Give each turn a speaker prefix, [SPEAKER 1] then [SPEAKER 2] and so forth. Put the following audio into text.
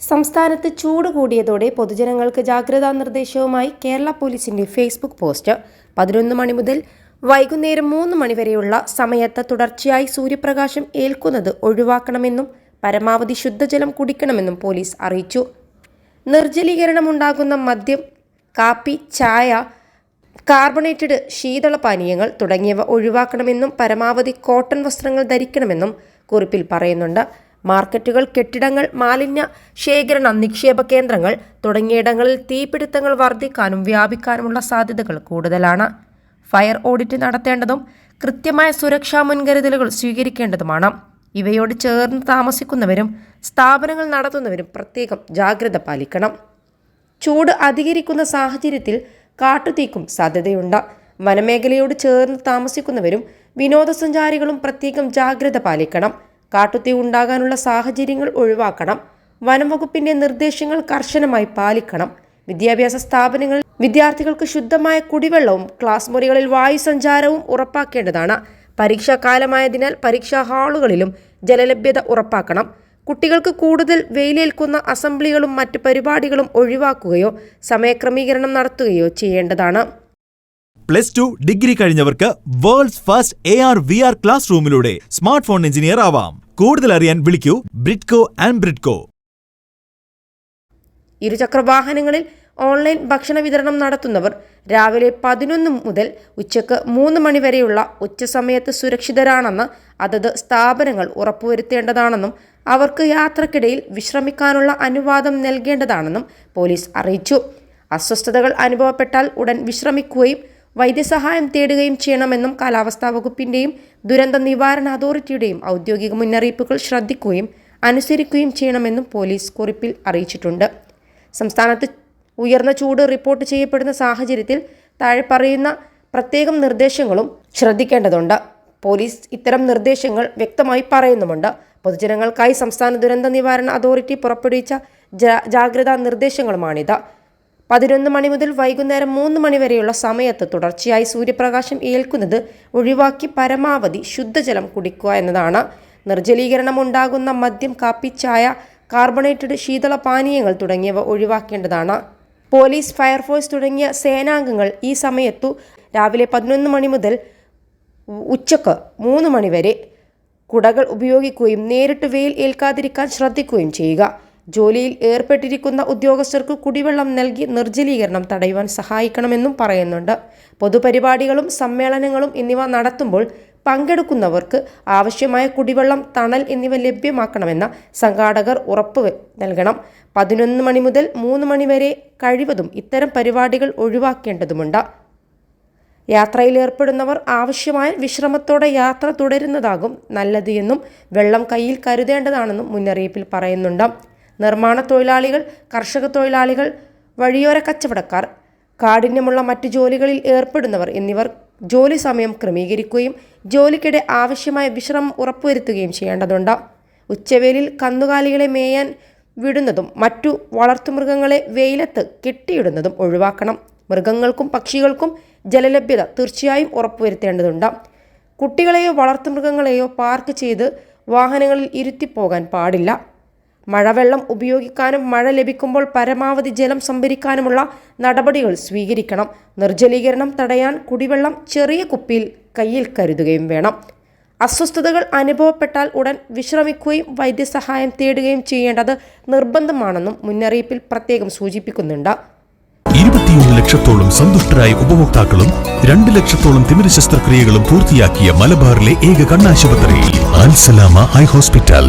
[SPEAKER 1] സംസ്ഥാനത്ത് ചൂട് കൂടിയതോടെ പൊതുജനങ്ങൾക്ക് ജാഗ്രതാ നിർദ്ദേശവുമായി കേരള പോലീസിന്റെ ഫേസ്ബുക്ക് പോസ്റ്റ്. പതിനൊന്ന് മണി മുതൽ വൈകുന്നേരം മൂന്ന് മണിവരെയുള്ള സമയത്ത് തുടർച്ചയായി സൂര്യപ്രകാശം ഏൽക്കുന്നത് ഒഴിവാക്കണമെന്നും പരമാവധി ശുദ്ധജലം കുടിക്കണമെന്നും പോലീസ് അറിയിച്ചു. നിർജലീകരണമുണ്ടാകുന്ന മദ്യം കാപ്പി ചായ കാർബണേറ്റഡ് ശീതളപാനീയങ്ങൾ തുടങ്ങിയവ ഒഴിവാക്കണമെന്നും പരമാവധി കോട്ടൺ വസ്ത്രങ്ങൾ ധരിക്കണമെന്നും കുറിപ്പിൽ പറയുന്നുണ്ട്. മാർക്കറ്റുകൾ കെട്ടിടങ്ങൾ മാലിന്യ ശേഖരണ നിക്ഷേപ കേന്ദ്രങ്ങൾ തുടങ്ങിയിടങ്ങളിൽ തീപിടുത്തങ്ങൾ വർദ്ധിക്കാനും വ്യാപിക്കാനുമുള്ള സാധ്യതകൾ കൂടുതലാണ്. ഫയർ ഓഡിറ്റ് നടത്തേണ്ടതും കൃത്യമായ സുരക്ഷാ മുൻകരുതലുകൾ സ്വീകരിക്കേണ്ടതുമാണ്. ഇവയോട് ചേർന്ന് താമസിക്കുന്നവരും സ്ഥാപനങ്ങൾ നടത്തുന്നവരും പ്രത്യേകം ജാഗ്രത പാലിക്കണം. ചൂട് അധികരിക്കുന്ന സാഹചര്യത്തിൽ കാട്ടുതീക്കും സാധ്യതയുണ്ട്. വനമേഖലയോട് ചേർന്ന് താമസിക്കുന്നവരും വിനോദസഞ്ചാരികളും പ്രത്യേകം ജാഗ്രത പാലിക്കണം. കാട്ടുതീ ഉണ്ടാകാനുള്ള സാഹചര്യങ്ങൾ ഒഴിവാക്കണം. വനം വകുപ്പിന്റെ നിർദ്ദേശങ്ങൾ കർശനമായി പാലിക്കണം. വിദ്യാഭ്യാസ സ്ഥാപനങ്ങളിൽ വിദ്യാർത്ഥികൾക്ക് ശുദ്ധമായ കുടിവെള്ളവും ക്ലാസ് മുറികളിൽ വായു സഞ്ചാരവും ഉറപ്പാക്കേണ്ടതാണ്. പരീക്ഷാകാലമായതിനാൽ പരീക്ഷാ ഹാളുകളിലും ജലലഭ്യത ഉറപ്പാക്കണം. കുട്ടികൾക്ക് കൂടുതൽ വെയിലേൽക്കുന്ന അസംബ്ലികളും മറ്റ് പരിപാടികളും ഒഴിവാക്കുകയോ സമയക്രമീകരണം നടത്തുകയോ ചെയ്യേണ്ടതാണ്.
[SPEAKER 2] Plus two degree കഴിഞ്ഞവർക്ക് world's first A R V R class റൂമിലൂടെ smart phone engineer ആവാം. കൂടുതൽ അറിയാൻ വിളിക്കൂ ബ്രിഡ്കോ ആൻഡ് ബ്രിഡ്കോ
[SPEAKER 1] ഇരുചക്ര വാഹനങ്ങളിൽ ഓൺലൈൻ ഭക്ഷണ വിതരണം നടത്തുന്നവർ രാവിലെ പതിനൊന്ന് മുതൽ ഉച്ചയ്ക്ക് മൂന്ന് മണിവരെയുള്ള ഉച്ചസമയത്ത് സുരക്ഷിതരാണെന്ന് അതത് സ്ഥാപനങ്ങൾ ഉറപ്പുവരുത്തേണ്ടതാണെന്നും അവർക്ക് യാത്രക്കിടയിൽ വിശ്രമിക്കാനുള്ള അനുവാദം നൽകേണ്ടതാണെന്നും പോലീസ് അറിയിച്ചു. അസ്വസ്ഥതകൾ അനുഭവപ്പെട്ടാൽ ഉടൻ വിശ്രമിക്കുകയും വൈദ്യസഹായം തേടുകയും ചെയ്യണമെന്നും കാലാവസ്ഥാ വകുപ്പിന്റെയും ദുരന്ത നിവാരണ അതോറിറ്റിയുടെയും ഔദ്യോഗിക മുന്നറിയിപ്പുകൾ ശ്രദ്ധിക്കുകയും അനുസരിക്കുകയും ചെയ്യണമെന്നും പോലീസ് കുറിപ്പിൽ അറിയിച്ചിട്ടുണ്ട്. സംസ്ഥാനത്ത് ഉയർന്ന ചൂട് റിപ്പോർട്ട് ചെയ്യപ്പെടുന്ന സാഹചര്യത്തിൽ താഴെ പറയുന്ന പ്രത്യേകം നിർദ്ദേശങ്ങളും ശ്രദ്ധിക്കേണ്ടതുണ്ട്. പോലീസ് ഇത്തരം നിർദ്ദേശങ്ങൾ വ്യക്തമായി പറയുന്നുമുണ്ട്. പൊതുജനങ്ങൾക്കായി സംസ്ഥാന ദുരന്ത നിവാരണ അതോറിറ്റി പുറപ്പെടുവിച്ച ജാഗ്രതാ നിർദ്ദേശങ്ങളുമാണിത്. പതിനൊന്ന് മണി മുതൽ വൈകുന്നേരം മൂന്ന് മണി വരെയുള്ള സമയത്ത് തുടർച്ചയായി സൂര്യപ്രകാശം ഏൽക്കുന്നത് ഒഴിവാക്കി പരമാവധി ശുദ്ധജലം കുടിക്കുക എന്നതാണ്. നിർജലീകരണം ഉണ്ടാകുന്ന മദ്യം കാപ്പി ചായ കാർബണേറ്റഡ് ശീതള പാനീയങ്ങൾ തുടങ്ങിയവ ഒഴിവാക്കേണ്ടതാണ്. പോലീസ് ഫയർഫോഴ്സ് തുടങ്ങിയ സേനാംഗങ്ങൾ ഈ സമയത്തു രാവിലെ പതിനൊന്ന് മണി മുതൽ ഉച്ചയ്ക്ക് മൂന്ന് മണിവരെ കുടകൾ ഉപയോഗിക്കുകയും നേരിട്ട് വെയിൽ ഏൽക്കാതിരിക്കാൻ ശ്രദ്ധിക്കുകയും ചെയ്യുക. ജോലിയിൽ ഏർപ്പെട്ടിരിക്കുന്ന ഉദ്യോഗസ്ഥർക്ക് കുടിവെള്ളം നൽകി നിർജലീകരണം തടയുവാൻ സഹായിക്കണമെന്നും പറയുന്നുണ്ട്. പൊതുപരിപാടികളും സമ്മേളനങ്ങളും എന്നിവ നടത്തുമ്പോൾ പങ്കെടുക്കുന്നവർക്ക് ആവശ്യമായ കുടിവെള്ളം തണൽ എന്നിവ ലഭ്യമാക്കണമെന്ന സംഘാടകർ ഉറപ്പ് നൽകണം. പതിനൊന്ന് മണി മുതൽ മൂന്ന് മണി വരെ കഴിവതും ഇത്തരം പരിപാടികൾ ഒഴിവാക്കേണ്ടതുണ്ട് യാത്രയിൽ ഏർപ്പെടുന്നവർ ആവശ്യമായ വിശ്രമത്തോടെ യാത്ര തുടരുന്നതാകും നല്ലത് എന്നും വെള്ളം കയ്യിൽ കരുതേണ്ടതാണെന്നും മുന്നറിയിപ്പിൽ പറയുന്നുണ്ട്. നിർമ്മാണ തൊഴിലാളികൾ കർഷക തൊഴിലാളികൾ വഴിയോര കച്ചവടക്കാർ കാഠിന്യമുള്ള മറ്റ് ജോലികളിൽ ഏർപ്പെടുന്നവർ എന്നിവർ ജോലി സമയം ക്രമീകരിക്കുകയും ജോലിക്കിടെ ആവശ്യമായ വിശ്രമം ഉറപ്പുവരുത്തുകയും ചെയ്യേണ്ടതുണ്ട്. ഉച്ചവേലിൽ കന്നുകാലികളെ മേയാൻ വിടുന്നതും മറ്റു വളർത്തുമൃഗങ്ങളെ വെയിലത്ത് കെട്ടിയിടുന്നതും ഒഴിവാക്കണം. മൃഗങ്ങൾക്കും പക്ഷികൾക്കും ജലലഭ്യത തീർച്ചയായും ഉറപ്പുവരുത്തേണ്ടതുണ്ട്. കുട്ടികളെയോ വളർത്തുമൃഗങ്ങളെയോ പാർക്ക് ചെയ്ത് വാഹനങ്ങളിൽ ഇരുത്തിപ്പോകാൻ പാടില്ല. മഴവെള്ളം ഉപയോഗിക്കാനും മഴ ലഭിക്കുമ്പോൾ പരമാവധി ജലം സംഭരിക്കാനുമുള്ള നടപടികൾ സ്വീകരിക്കണം. നിർജലീകരണം തടയാൻ കുടിവെള്ളം ചെറിയ കുപ്പിയിൽ കയ്യിൽ കരുതുകയും വേണം. അസ്വസ്ഥതകൾ അനുഭവപ്പെട്ടാൽ ഉടൻ വിശ്രമിക്കുകയും വൈദ്യസഹായം തേടുകയും ചെയ്യേണ്ടത് നിർബന്ധമാണെന്നും മുന്നറിയിപ്പിൽ പ്രത്യേകം സൂചിപ്പിക്കുന്നുണ്ട്.
[SPEAKER 3] ഇരുപത്തിയൊന്ന് ലക്ഷത്തോളം സന്തുഷ്ടരായ ഉപഭോക്താക്കളും രണ്ട് ലക്ഷത്തോളം തിമിര ശസ്ത്രക്രിയകളും പൂർത്തിയാക്കിയ മലബാറിലെ ഏക കണ്ണാശുപത്രി eye hospital.